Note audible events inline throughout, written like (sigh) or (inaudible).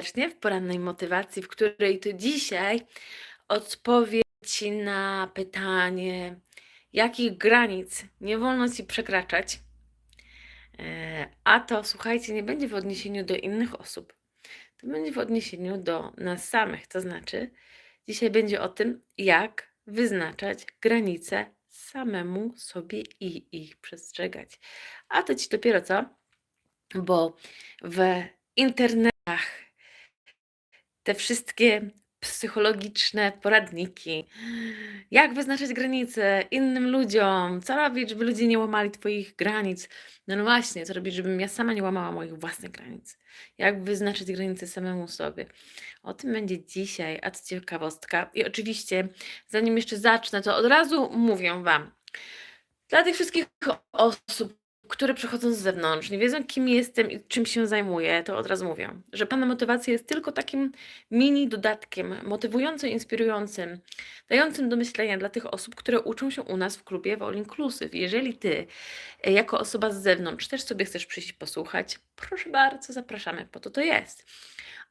serdecznie w porannej motywacji, w której to dzisiaj odpowiem Ci na pytanie, jakich granic nie wolno Ci przekraczać. E, A to, słuchajcie, nie będzie w odniesieniu do innych osób. To będzie w odniesieniu do nas samych. To znaczy, dzisiaj będzie o tym, jak wyznaczać granice samemu sobie i ich przestrzegać. A to Ci dopiero co? Bo w internetach te wszystkie psychologiczne poradniki, jak wyznaczać granice innym ludziom, co robić, żeby ludzie nie łamali Twoich granic. No, no właśnie, co robić, żebym ja sama nie łamała moich własnych granic. Jak wyznaczyć granice samemu sobie. O tym będzie dzisiaj, a to ciekawostka. I oczywiście, zanim jeszcze zacznę, to od razu mówię Wam, dla tych wszystkich osób, które przychodzą z zewnątrz, nie wiedzą kim jestem i czym się zajmuję, to od razu mówię, że Pana motywacja jest tylko takim mini dodatkiem, motywującym, inspirującym, dającym do myślenia dla tych osób, które uczą się u nas w klubie w All Inclusive. Jeżeli Ty, e, jako osoba z zewnątrz, też sobie chcesz przyjść posłuchać, proszę bardzo, zapraszamy, po to to jest.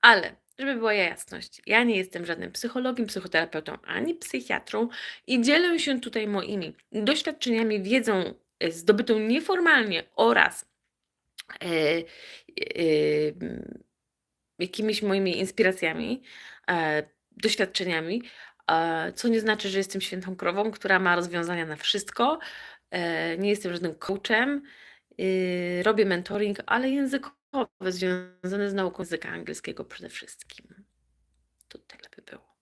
Ale, żeby była jasność, ja nie jestem żadnym psychologiem, psychoterapeutą ani psychiatrą i dzielę się tutaj moimi doświadczeniami, wiedzą zdobytą nieformalnie oraz e, m, jakimiś moimi inspiracjami, e, doświadczeniami, co nie znaczy, że jestem świętą krową, która ma rozwiązania na wszystko. E, nie jestem żadnym coachem, y, robię mentoring, ale językowy, związany z nauką języka angielskiego przede wszystkim. To tyle by było.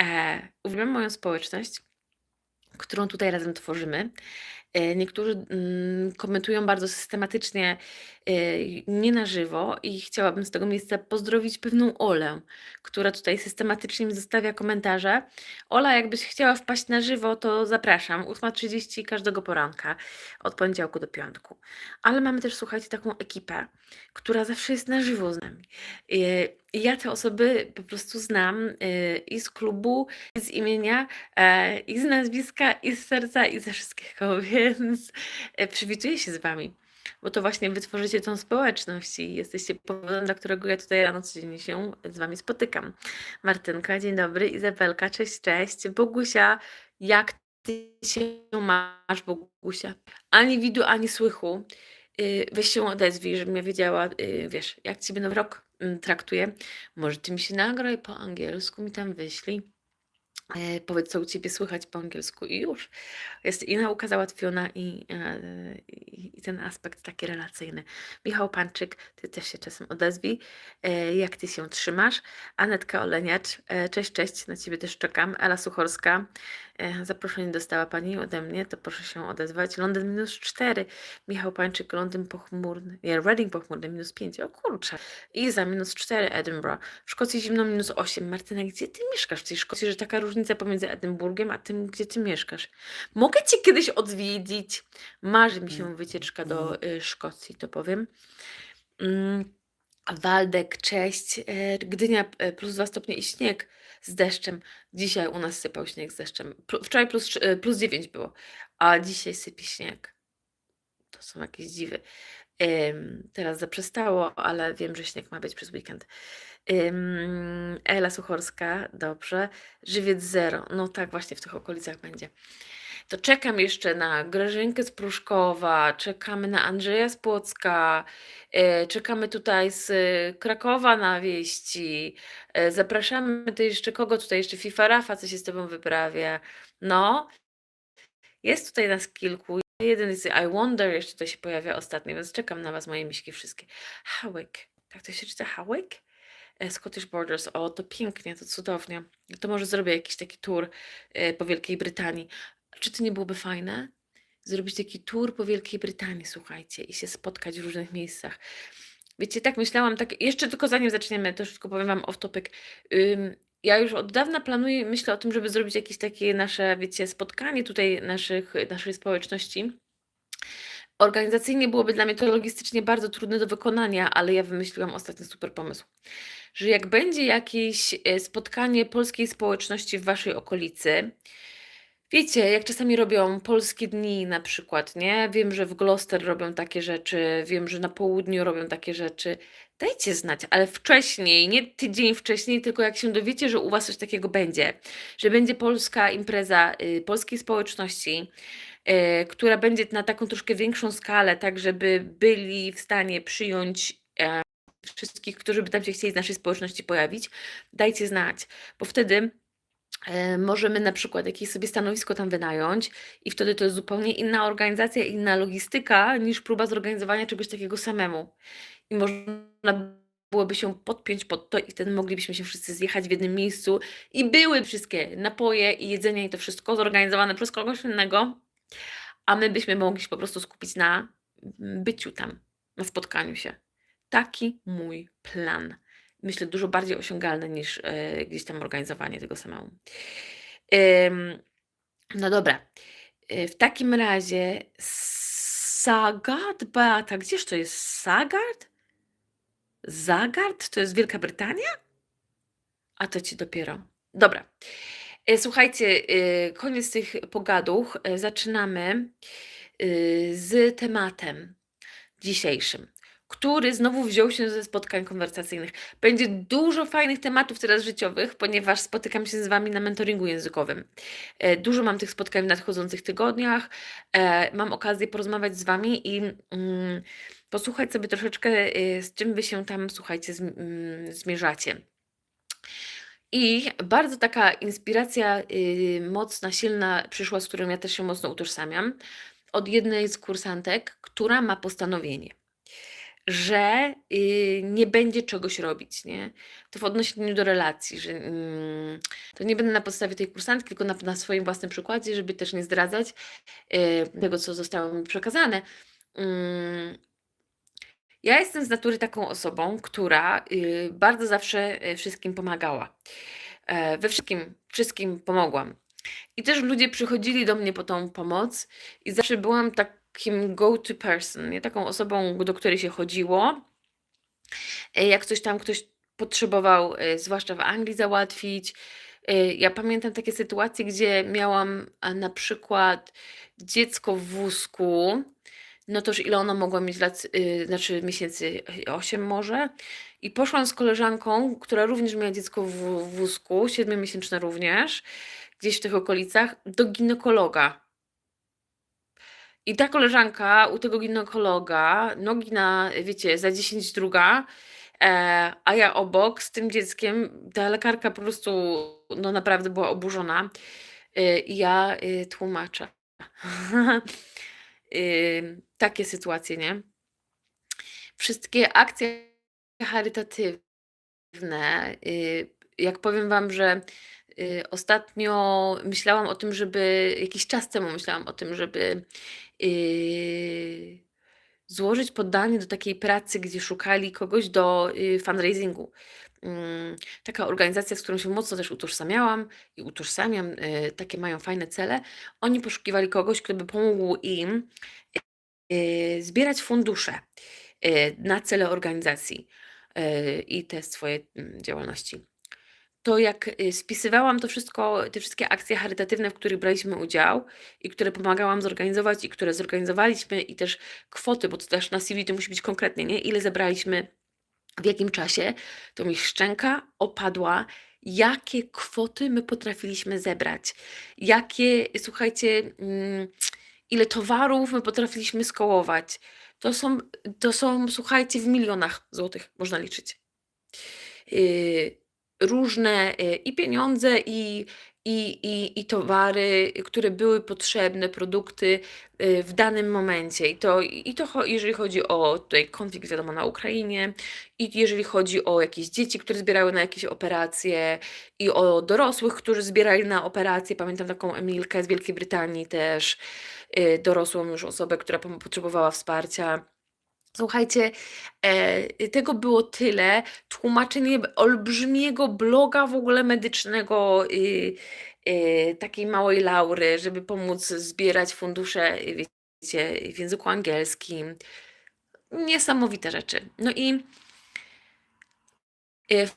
E, uwielbiam moją społeczność, którą tutaj razem tworzymy. E, Niektórzy mm, komentują bardzo systematycznie, nie na żywo, i chciałabym z tego miejsca pozdrowić pewną Olę, która tutaj systematycznie mi zostawia komentarze. Ola, jakbyś chciała wpaść na żywo, to zapraszam. 8.30 każdego poranka, od poniedziałku do piątku. Ale mamy też, słuchajcie, taką ekipę, która zawsze jest na żywo z nami. I ja te osoby po prostu znam e, i z klubu, i z imienia, e, i z nazwiska, i z serca, i ze wszystkiego, (laughs) więc e, przywituję się z Wami, bo to właśnie Wy tworzycie tą społeczność i jesteście powodem, dla którego ja tutaj rano codziennie się z Wami spotykam. Martynka, dzień dobry, Izabelka, cześć, cześć, Bogusia, jak Ty się masz, Bogusia? Ani widu, ani słychu. Y, Weź się odezwij, żebym ja wiedziała, y, wiesz, jak Ciebie nowy rok mm, traktuje. Może Ty mi się nagraj po angielsku, mi tam wyślij. E, powiedz, co u Ciebie słychać po angielsku i już. Jest i nauka załatwiona i, e, i, ten aspekt taki relacyjny. Michał Panczyk, Ty też się czasem odezwij. E, jak Ty się trzymasz? Anetka Oleniacz, cześć, cześć, na Ciebie też czekam. Ela Suchorska, e, zaproszenie dostała Pani ode mnie, to proszę się odezwać. Londyn minus 4, Michał Pańczyk, Londyn pochmurny, nie, Reading pochmurny minus 5, o kurczę. Iza minus 4, Edinburgh. W Szkocji zimno minus 8. Martyna, gdzie Ty mieszkasz w tej Szkocji, że taka różnica pomiędzy Edynburgiem a tym, gdzie Ty mieszkasz? Mogę Cię kiedyś odwiedzić? Marzy mi się wycieczka do y, Szkocji, to powiem. Mm. Waldek, cześć. E, Gdynia e, plus 2 stopnie i śnieg z deszczem. Dzisiaj u nas sypał śnieg z deszczem. Wczoraj plus, e, plus 9 było, a dzisiaj sypie śnieg. To są jakieś dziwy. Teraz zaprzestało, ale wiem, że śnieg ma być przez weekend. Ela Suchorska, dobrze. Żywiec zero. No tak, właśnie w tych okolicach będzie. To czekam jeszcze na Grażynkę z Pruszkowa, czekamy na Andrzeja z Płocka, e, czekamy tutaj z e, Krakowa na wieści. E, zapraszamy tu jeszcze kogo? Tutaj jeszcze FIFA Rafa, co się z tobą wyprawia. No, jest tutaj nas kilku. Jeden jest I Wonder, jeszcze tutaj się pojawia ostatnio, więc czekam na was, moje miśki wszystkie. Hawick, tak to się czyta? E, Scottish Borders, o to pięknie, to cudownie. To może zrobię jakiś taki tour po Wielkiej Brytanii. Czy to nie byłoby fajne? Zrobić taki tour po Wielkiej Brytanii, słuchajcie, i się spotkać w różnych miejscach. Wiecie, tak myślałam, tak jeszcze tylko zanim zaczniemy, to wszystko powiem wam off topic. Ym, ja już od dawna planuję, myślę o tym, żeby zrobić jakieś takie nasze, wiecie, spotkanie tutaj naszych, naszej społeczności. Organizacyjnie byłoby dla mnie to logistycznie bardzo trudne do wykonania, ale ja wymyśliłam ostatnio super pomysł, że jak będzie jakieś e, spotkanie polskiej społeczności w waszej okolicy, Wiecie, jak czasami robią polskie dni na przykład, nie? Wiem, że w Gloucester robią takie rzeczy, wiem, że na południu robią takie rzeczy. Dajcie znać, ale wcześniej, nie tydzień wcześniej, tylko jak się dowiecie, że u was coś takiego będzie, że będzie polska impreza y, polskiej społeczności, y, która będzie na taką troszkę większą skalę, tak żeby byli w stanie przyjąć e, wszystkich, którzy by tam się chcieli z naszej społeczności pojawić, dajcie znać, bo wtedy możemy na przykład jakieś sobie stanowisko tam wynająć i wtedy to jest zupełnie inna organizacja, inna logistyka niż próba zorganizowania czegoś takiego samemu. I można byłoby się podpiąć pod to i wtedy moglibyśmy się wszyscy zjechać w jednym miejscu i były wszystkie napoje i jedzenie i to wszystko zorganizowane przez kogoś innego, a my byśmy mogli się po prostu skupić na byciu tam, na spotkaniu się. Taki mój plan. Myślę, dużo bardziej osiągalny niż e, gdzieś tam organizowanie tego samemu. No dobra. E, W takim razie Sagard, Beata, gdzież to jest Sagard? Zagard? To jest Wielka Brytania? A to ci dopiero. Dobra. E, Słuchajcie, koniec tych pogaduch. Zaczynamy z tematem dzisiejszym, który znowu wziął się ze spotkań konwersacyjnych. Będzie dużo fajnych tematów teraz życiowych, ponieważ spotykam się z Wami na mentoringu językowym. E, Dużo mam tych spotkań w nadchodzących tygodniach. E, Mam okazję porozmawiać z Wami i mm, posłuchać sobie troszeczkę, e, z czym Wy się tam, słuchajcie, mm, zmierzacie. I bardzo taka inspiracja y, mocna, silna przyszła, z którą ja też się mocno utożsamiam, od jednej z kursantek, która ma postanowienie, że y, nie będzie czegoś robić, nie? To w odniesieniu do relacji, że mm, to nie będę na podstawie tej kursantki, tylko na, na swoim własnym przykładzie, żeby też nie zdradzać y, tego, co zostało mi przekazane. Mm, ja jestem z natury taką osobą, która y, bardzo zawsze y, wszystkim pomagała. E, We wszystkim, wszystkim pomogłam. I też ludzie przychodzili do mnie po tą pomoc i zawsze byłam takim go-to person, nie? Taką osobą, do której się chodziło. E, Jak coś tam ktoś potrzebował, e, zwłaszcza w Anglii, załatwić. E, Ja pamiętam takie sytuacje, gdzie miałam na przykład dziecko w wózku, no toż ile ona mogła mieć lat, znaczy miesięcy, 8 może. I poszłam z koleżanką, która również miała dziecko w wózku, siedmiomiesięczne również, gdzieś w tych okolicach, do ginekologa. I ta koleżanka u tego ginekologa, nogi na, wiecie, za 10 druga, e, a ja obok z tym dzieckiem, ta lekarka po prostu, no naprawdę była oburzona. Y, I ja y, tłumaczę. Ym, (laughs) takie sytuacje, nie? Wszystkie akcje charytatywne, y, jak powiem Wam, że y, ostatnio myślałam o tym, żeby, jakiś czas temu myślałam o tym, żeby y, złożyć poddanie do takiej pracy, gdzie szukali kogoś do y, fundraisingu. Mm, Taka organizacja, z którą się mocno też utożsamiałam i utożsamiam, y, takie mają fajne cele. Oni poszukiwali kogoś, kto by pomógł im y, zbierać fundusze y, na cele organizacji y, i te swoje mm, działalności. To jak y, spisywałam to wszystko, te wszystkie akcje charytatywne, w których braliśmy udział i które pomagałam zorganizować i które zorganizowaliśmy i też kwoty, bo to też na CV to musi być konkretnie, nie? Ile zebraliśmy, w jakim czasie, to mi szczęka opadła, jakie kwoty my potrafiliśmy zebrać. Jakie, słuchajcie, mm, ile towarów my potrafiliśmy skołować. To są, to są, słuchajcie, w milionach złotych można liczyć. Yy, różne yy, i pieniądze, i, i, i, i towary, które były potrzebne, produkty yy, w danym momencie. I to, i to jeżeli chodzi o tutaj konflikt, wiadomo, na Ukrainie, i jeżeli chodzi o jakieś dzieci, które zbierały na jakieś operacje, i o dorosłych, którzy zbierali na operacje. Pamiętam taką Emilkę z Wielkiej Brytanii też, yy, dorosłą już osobę, która potrzebowała wsparcia. Słuchajcie, e, tego było tyle. Tłumaczenie olbrzymiego bloga w ogóle medycznego, y, y, takiej małej Laury, żeby pomóc zbierać fundusze, y, wiecie, w języku angielskim. Niesamowite rzeczy. No i y,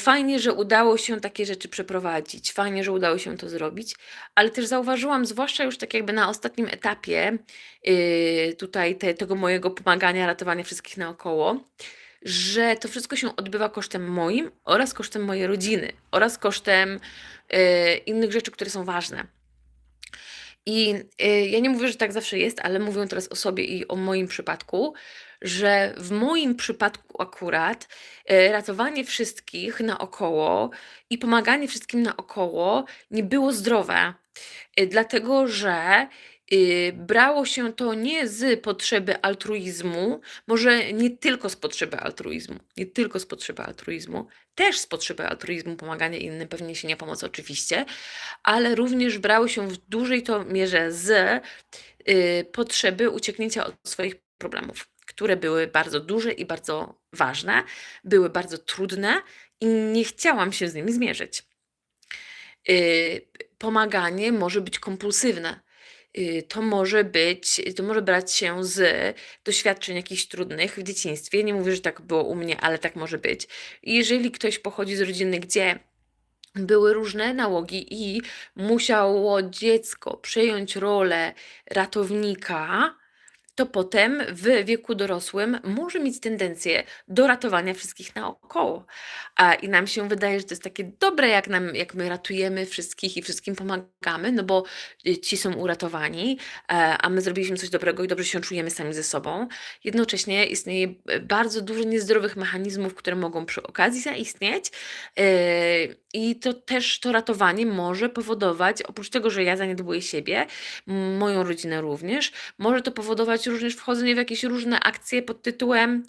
fajnie, że udało się takie rzeczy przeprowadzić, fajnie, że udało się to zrobić, ale też zauważyłam, zwłaszcza już tak jakby na ostatnim etapie yy, tutaj te, tego mojego pomagania, ratowania wszystkich naokoło, że to wszystko się odbywa kosztem moim oraz kosztem mojej rodziny oraz kosztem yy, innych rzeczy, które są ważne. I yy, ja nie mówię, że tak zawsze jest, ale mówię teraz o sobie i o moim przypadku, że w moim przypadku akurat e, ratowanie wszystkich naokoło i pomaganie wszystkim naokoło nie było zdrowe. E, dlatego, że y, brało się to nie z potrzeby altruizmu, może nie tylko z potrzeby altruizmu, nie tylko z potrzeby altruizmu, też z potrzeby altruizmu, pomagania innym, pewnie się nie pomoc oczywiście, ale również brało się w dużej to mierze z potrzeby ucieknięcia od swoich problemów które były bardzo duże i bardzo ważne, były bardzo trudne i nie chciałam się z nimi zmierzyć. Y, pomaganie może być kompulsywne. Y, to może być, to może brać się z doświadczeń jakichś trudnych w dzieciństwie. Nie mówię, że tak było u mnie, ale tak może być. Jeżeli ktoś pochodzi z rodziny, gdzie były różne nałogi i musiało dziecko przejąć rolę ratownika, to potem w wieku dorosłym może mieć tendencję do ratowania wszystkich naokoło. A, I nam się wydaje, że to jest takie dobre, jak, nam, jak my ratujemy wszystkich i wszystkim pomagamy, no bo y, ci są uratowani, e, a my zrobiliśmy coś dobrego i dobrze się czujemy sami ze sobą. Jednocześnie istnieje e, bardzo dużo niezdrowych mechanizmów, które mogą przy okazji zaistnieć. E, I to też to ratowanie może powodować, oprócz tego, że ja zaniedbuję siebie, moją rodzinę również, może to powodować również wchodzenie w jakieś różne akcje pod tytułem,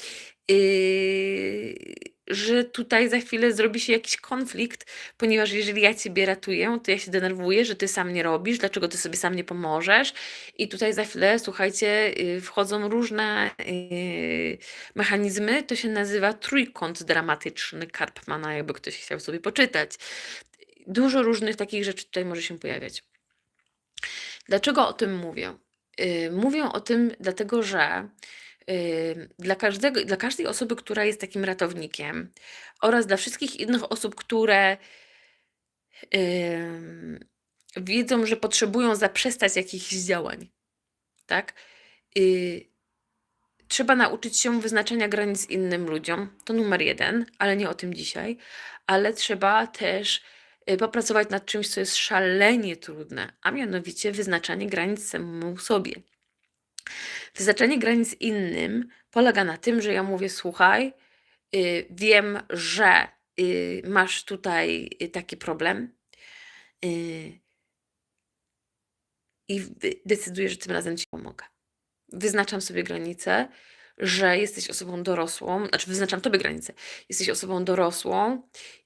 yy, że tutaj za chwilę zrobi się jakiś konflikt, ponieważ jeżeli ja ciebie ratuję, to ja się denerwuję, że ty sam nie robisz, dlaczego ty sobie sam nie pomożesz. I tutaj za chwilę, słuchajcie, yy, wchodzą różne yy, mechanizmy. To się nazywa trójkąt dramatyczny Karpmana, jakby ktoś chciał sobie poczytać. Dużo różnych takich rzeczy tutaj może się pojawiać. Dlaczego o tym mówię? Y, mówię o tym dlatego, że dla każdego dla każdej osoby, która jest takim ratownikiem oraz dla wszystkich innych osób, które wiedzą, że potrzebują zaprzestać jakichś działań, tak? Y, trzeba nauczyć się wyznaczania granic innym ludziom. To numer jeden, ale nie o tym dzisiaj. Ale trzeba też Y, popracować nad czymś, co jest szalenie trudne, a mianowicie wyznaczanie granic samemu sobie. Wyznaczanie granic innym polega na tym, że ja mówię: Słuchaj, yy, wiem, że yy, masz tutaj yy, taki problem. Y, I decyduję, że tym razem ci pomogę. Wyznaczam sobie granice, że jesteś osobą dorosłą, znaczy wyznaczam tobie granice. Jesteś osobą dorosłą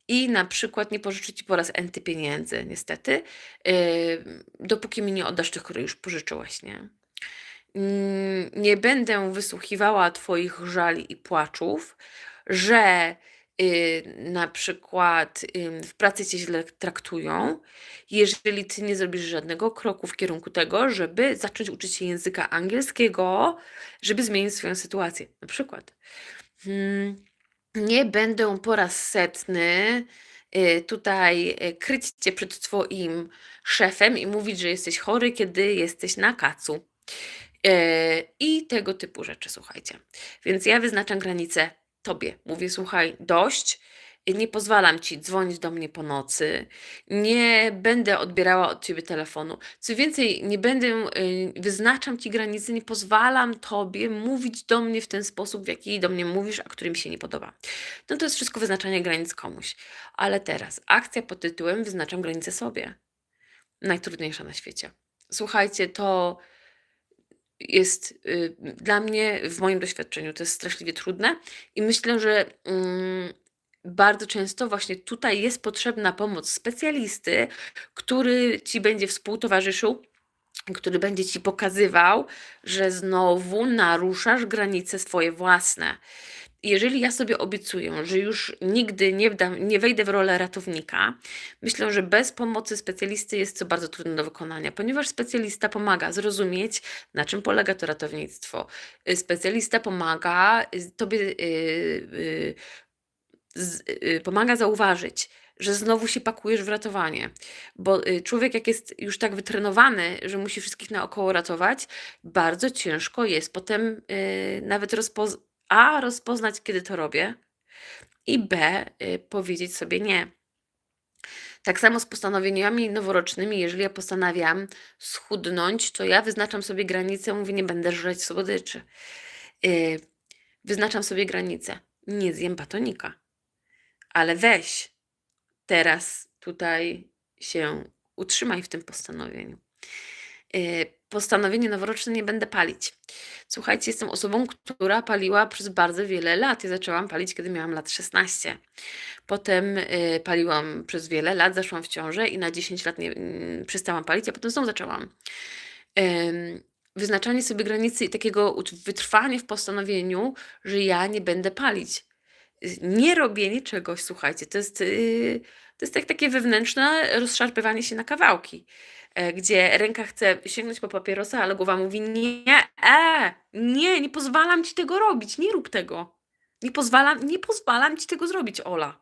i na przykład nie pożyczę ci po raz enty pieniędzy, niestety, yy, dopóki mi nie oddasz tych, które już pożyczyłaś, nie? Yy, nie będę wysłuchiwała Twoich żali i płaczów, że yy, na przykład w pracy cię źle traktują, jeżeli ty nie zrobisz żadnego kroku w kierunku tego, żeby zacząć uczyć się języka angielskiego, żeby zmienić swoją sytuację. Na przykład. Hmm nie będę po raz setny y, tutaj y, kryć cię przed twoim szefem i mówić, że jesteś chory, kiedy jesteś na kacu. Y, I tego typu rzeczy, słuchajcie. Więc ja wyznaczam granicę tobie. Mówię, słuchaj, dość nie pozwalam ci dzwonić do mnie po nocy, nie będę odbierała od ciebie telefonu. Co więcej, nie będę, y, wyznaczam ci granice, nie pozwalam tobie mówić do mnie w ten sposób, w jaki do mnie mówisz, a który mi się nie podoba. No to jest wszystko wyznaczanie granic komuś. Ale teraz, akcja pod tytułem wyznaczam granice sobie. Najtrudniejsza na świecie. Słuchajcie, to jest y, dla mnie, w moim doświadczeniu, to jest straszliwie trudne i myślę, że mm, bardzo często właśnie tutaj jest potrzebna pomoc specjalisty, który ci będzie współtowarzyszył, który będzie ci pokazywał, że znowu naruszasz granice swoje własne. Jeżeli ja sobie obiecuję, że już nigdy nie, wdam, nie wejdę w rolę ratownika, myślę, że bez pomocy specjalisty jest to bardzo trudne do wykonania, ponieważ specjalista pomaga zrozumieć, na czym polega to ratownictwo. Specjalista pomaga y, tobie yy, yy, z, y, pomaga zauważyć, że znowu się pakujesz w ratowanie. Bo y, człowiek, jak jest już tak wytrenowany, że musi wszystkich naokoło ratować, bardzo ciężko jest potem y, nawet rozpoz A rozpoznać, kiedy to robię, i B y, powiedzieć sobie nie. Tak samo z postanowieniami noworocznymi, jeżeli ja postanawiam schudnąć, to ja wyznaczam sobie granicę, mówię, nie będę żreć słodyczy. Yy, wyznaczam sobie granicę, nie zjem batonika. Ale weź teraz tutaj się utrzymaj w tym postanowieniu. Yy, postanowienie noworoczne nie będę palić. Słuchajcie, jestem osobą, która paliła przez bardzo wiele lat. Ja zaczęłam palić, kiedy miałam lat 16. Potem y, paliłam przez wiele lat, zaszłam w ciążę i na 10 lat nie, y, przestałam palić, a potem znowu zaczęłam. Wyznaczanie sobie granicy i takiego wytrwania w postanowieniu, że ja nie będę palić. Nie robienie czegoś, słuchajcie, to jest, y, to jest tak, takie wewnętrzne rozszarpywanie się na kawałki, gdzie ręka chce sięgnąć po papierosa, ale głowa mówi nie, e, nie, nie pozwalam ci tego robić, nie rób tego. Nie pozwalam, nie pozwalam ci tego zrobić, Ola.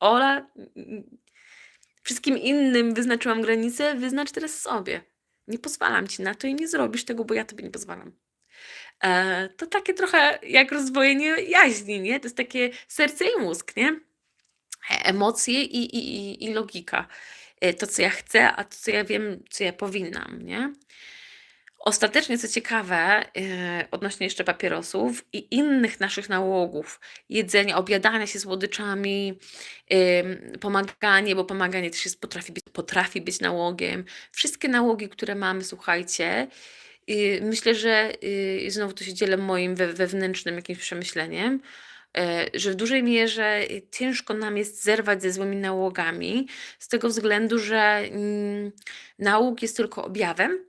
Ola, mm, wszystkim innym wyznaczyłam granicę, wyznacz teraz sobie. Nie pozwalam ci na to i nie zrobisz tego, bo ja tobie nie pozwalam. E, to takie trochę jak rozdwojenie jaźni, nie? To jest takie serce i mózg, nie? E, Emocje i, i, i- i logika. E, To, co ja chcę, a to, co ja wiem, co ja powinnam, nie? Ostatecznie, co ciekawe, e, odnośnie jeszcze papierosów i innych naszych nałogów, jedzenia, obiadania się słodyczami, pomaganie, bo pomaganie też jest, potrafi, być, potrafi być nałogiem. Wszystkie nałogi, które mamy, słuchajcie, y, myślę, że y, znowu to się dzielę moim we, wewnętrznym jakimś przemyśleniem, że w dużej mierze y, ciężko nam jest zerwać ze złymi nałogami, z tego względu, że mm, nałóg jest tylko objawem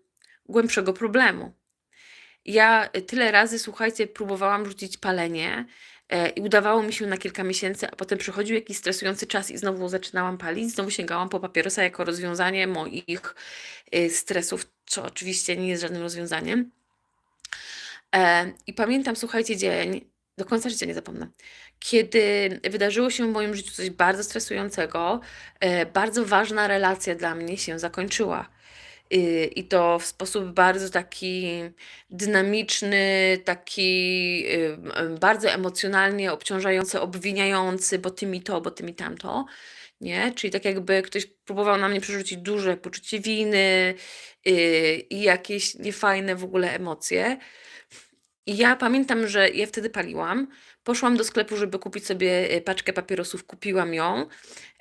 głębszego problemu. Ja tyle razy, słuchajcie, próbowałam rzucić palenie e, i udawało mi się na kilka miesięcy, a potem przychodził jakiś stresujący czas i znowu zaczynałam palić, znowu sięgałam po papierosa jako rozwiązanie moich stresów, co oczywiście nie jest żadnym rozwiązaniem. E, I pamiętam, słuchajcie, dzień, do końca życia nie zapomnę, kiedy wydarzyło się w moim życiu coś bardzo stresującego, e, bardzo ważna relacja dla mnie się zakończyła. Y, I to w sposób bardzo taki dynamiczny, taki m, bardzo emocjonalnie obciążający, obwiniający, bo ty mi to, bo ty mi tamto, nie? Czyli tak jakby ktoś próbował na mnie przerzucić duże poczucie winy i jakieś niefajne w ogóle emocje. I ja pamiętam, że ja wtedy paliłam. Poszłam do sklepu, żeby kupić sobie e, paczkę papierosów, kupiłam ją.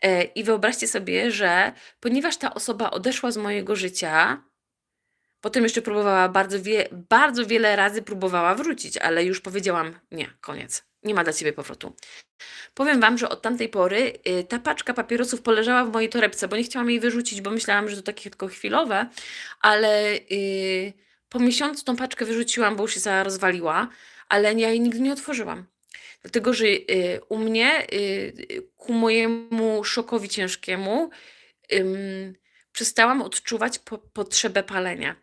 E, I wyobraźcie sobie, że ponieważ ta osoba odeszła z mojego życia, potem jeszcze próbowała bardzo, wie, bardzo wiele razy próbowała wrócić, ale już powiedziałam: Nie, koniec. Nie ma dla ciebie powrotu. Powiem wam, że od tamtej pory y, ta paczka papierosów poleżała w mojej torebce, bo nie chciałam jej wyrzucić, bo myślałam, że to takie tylko chwilowe, ale y, po miesiącu tą paczkę wyrzuciłam, bo już się za rozwaliła, ale ja jej nigdy nie otworzyłam. Dlatego, że y, u mnie, y, ku mojemu szokowi ciężkiemu, ym, przestałam odczuwać po, potrzebę palenia.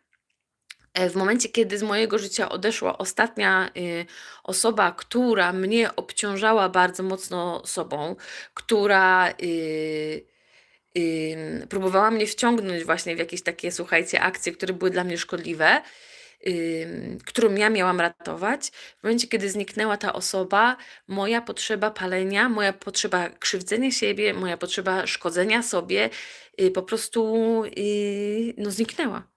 E, W momencie, kiedy z mojego życia odeszła ostatnia y, osoba, która mnie obciążała bardzo mocno sobą, która y, próbowała mnie wciągnąć właśnie w jakieś takie, słuchajcie, akcje, które były dla mnie szkodliwe, ym, którą ja miałam ratować. W momencie, kiedy zniknęła ta osoba, moja potrzeba palenia, moja potrzeba krzywdzenia siebie, moja potrzeba szkodzenia sobie y, po prostu y, no, zniknęła.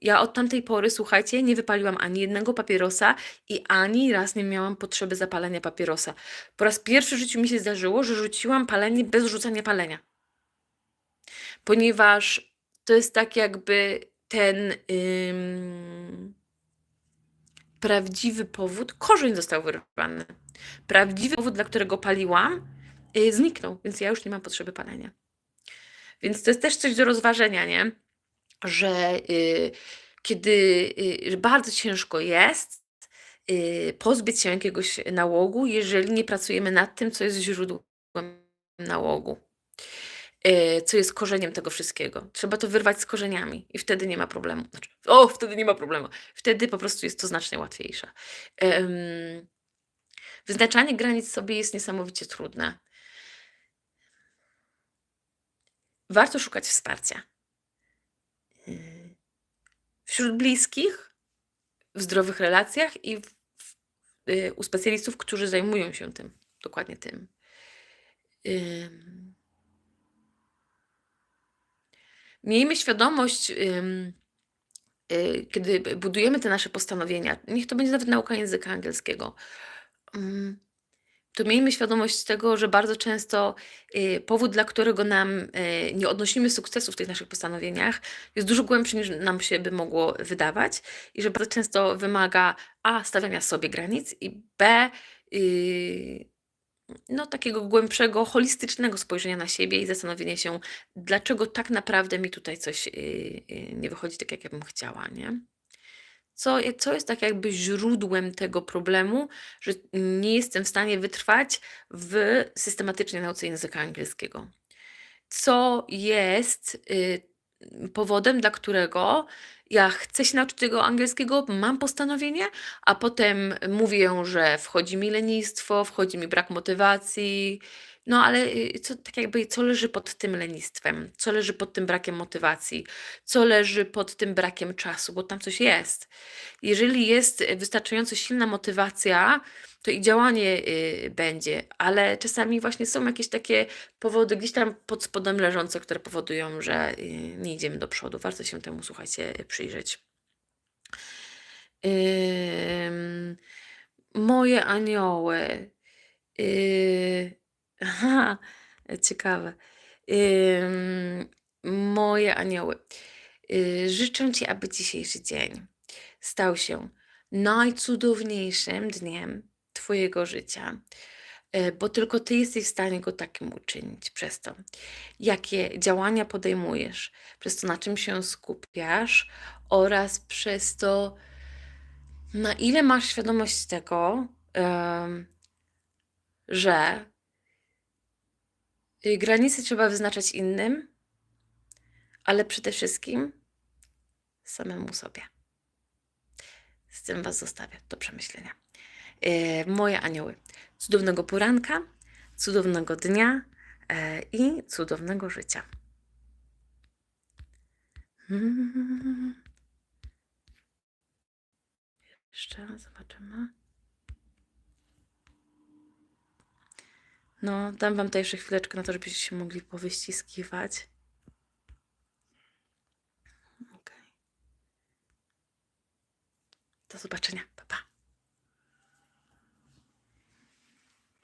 Ja od tamtej pory, słuchajcie, nie wypaliłam ani jednego papierosa i ani raz nie miałam potrzeby zapalenia papierosa. Po raz pierwszy w życiu mi się zdarzyło, że rzuciłam palenie bez rzucania palenia. Ponieważ to jest tak jakby ten ym, prawdziwy powód, korzeń został wyrwany. Prawdziwy powód, dla którego paliłam, y, zniknął, więc ja już nie mam potrzeby palenia. Więc to jest też coś do rozważenia, nie? Że y, kiedy y, bardzo ciężko jest pozbyć się jakiegoś nałogu, jeżeli nie pracujemy nad tym, co jest źródłem nałogu, co jest korzeniem tego wszystkiego. Trzeba to wyrwać z korzeniami i wtedy nie ma problemu. Znaczy, o, wtedy nie ma problemu. Wtedy po prostu jest to znacznie łatwiejsze. Wyznaczanie granic sobie jest niesamowicie trudne. Warto szukać wsparcia. Yy, Wśród bliskich, w zdrowych relacjach i w, w, yy, u specjalistów, którzy zajmują się tym, dokładnie tym. Ym. Miejmy świadomość, y, kiedy budujemy te nasze postanowienia, niech to będzie nawet nauka języka angielskiego, to miejmy świadomość tego, że bardzo często y, powód, dla którego nam y, nie odnosimy sukcesu w tych naszych postanowieniach, jest dużo głębszy niż nam się by mogło wydawać i że bardzo często wymaga a. stawiania sobie granic i b. no, takiego głębszego, holistycznego spojrzenia na siebie i zastanowienia się, dlaczego tak naprawdę mi tutaj coś y, y, nie wychodzi tak, jak ja bym chciała, nie? Co, co jest tak jakby źródłem tego problemu, że nie jestem w stanie wytrwać w systematycznej nauce języka angielskiego? Co jest y, powodem, dla którego ja chcę się nauczyć tego angielskiego, mam postanowienie, a potem mówię, że wchodzi mi lenistwo, wchodzi mi brak motywacji. No ale y, co, tak jakby, co leży pod tym lenistwem? Co leży pod tym brakiem motywacji? Co leży pod tym brakiem czasu? Bo tam coś jest. Jeżeli jest wystarczająco silna motywacja, to i działanie y, będzie, ale czasami właśnie są jakieś takie powody gdzieś tam pod spodem leżące, które powodują, że y, nie idziemy do przodu. Warto się temu, słuchajcie, przyjrzeć. Ym, moje anioły. Yy, aha, ciekawe. Ym, moje anioły. Yy, życzę Ci, aby dzisiejszy dzień stał się najcudowniejszym dniem Twojego życia, e, bo tylko Ty jesteś w stanie go takim uczynić przez to, jakie działania podejmujesz, przez to, na czym się skupiasz oraz przez to, na ile masz świadomość tego, że y, granice trzeba wyznaczać innym, ale przede wszystkim samemu sobie. Z tym Was zostawię do przemyślenia. E, moje anioły, cudownego poranka, cudownego dnia e, i cudownego życia. Mm. (laughs) Jeszcze zobaczymy. No, dam Wam tutaj jeszcze chwileczkę na to, żebyście się mogli powyściskiwać. Okej. Do zobaczenia.